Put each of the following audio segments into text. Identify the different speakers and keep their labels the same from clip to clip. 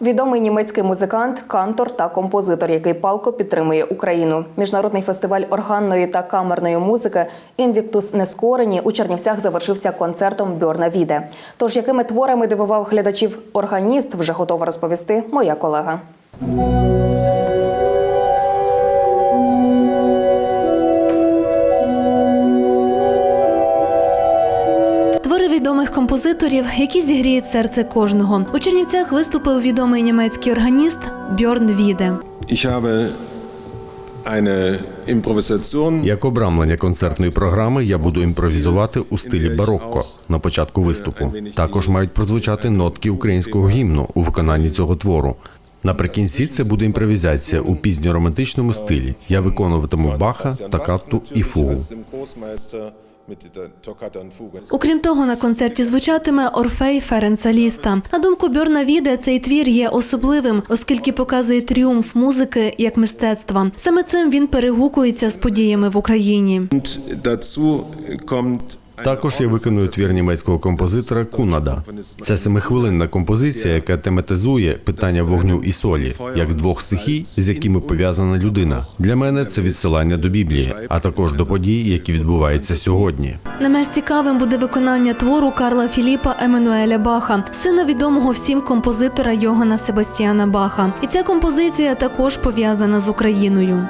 Speaker 1: Відомий німецький музикант, кантор та композитор, який палко підтримує Україну. Міжнародний фестиваль органної та камерної музики Інвіктус Нескорені у Чернівцях завершився концертом Бьорна Віде. Тож якими творами дивував глядачів органіст, вже готова розповісти моя колега.
Speaker 2: Відомих композиторів, які зігріють серце кожного. У Чернівцях виступив відомий німецький органіст Бьорн Віде.
Speaker 3: Як обрамлення концертної програми я буду імпровізувати у стилі барокко на початку виступу. Також мають прозвучати нотки українського гімну у виконанні цього твору. Наприкінці це буде імпровізація у пізньоромантичному стилі. Я виконуватиму баха, такатту і фугу.
Speaker 2: Окрім того, на концерті звучатиме Орфей Ференца Ліста. На думку Бьорна Віде, цей твір є особливим, оскільки показує тріумф музики як мистецтва. Саме цим він перегукується з подіями в Україні.
Speaker 3: Також я виконую твір німецького композитора Кунада. Це семихвилинна композиція, яка тематизує питання вогню і солі, як двох стихій, з якими пов'язана людина. Для мене це відсилання до Біблії, а також до подій, які відбуваються сьогодні.
Speaker 2: Не менш цікавим буде виконання твору Карла Філіпа Еммануеля Баха, сина відомого всім композитора Йогана Себастьяна Баха. І ця композиція також пов'язана з Україною.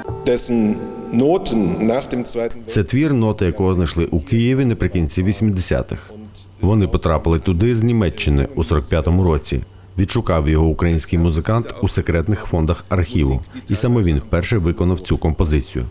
Speaker 3: Це твір, ноти якого знайшли у Києві наприкінці 80-х. Вони потрапили туди з Німеччини у 45-му році. Відшукав його український музикант у секретних фондах архіву, і саме він вперше виконав цю композицію.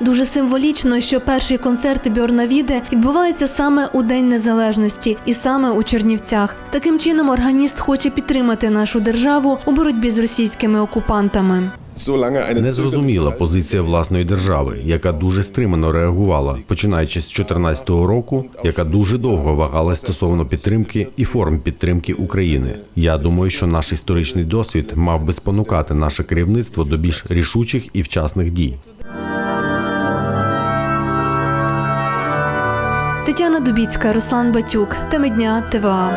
Speaker 2: Дуже символічно, що перший концерт Бьорна Віде відбувається саме у День Незалежності і саме у Чернівцях. Таким чином, органіст хоче підтримати нашу державу у боротьбі з російськими окупантами.
Speaker 4: Solange eine
Speaker 3: Незрозуміла позиція власної держави, яка дуже стримано реагувала, починаючи з 2014 року, яка дуже довго вагалась стосовно підтримки і форм підтримки України. Я думаю, що наш історичний досвід мав би спонукати наше керівництво до більш рішучих і вчасних дій.
Speaker 2: Тетяна Дубіцька, Руслан Батюк. Теми дня ТВА.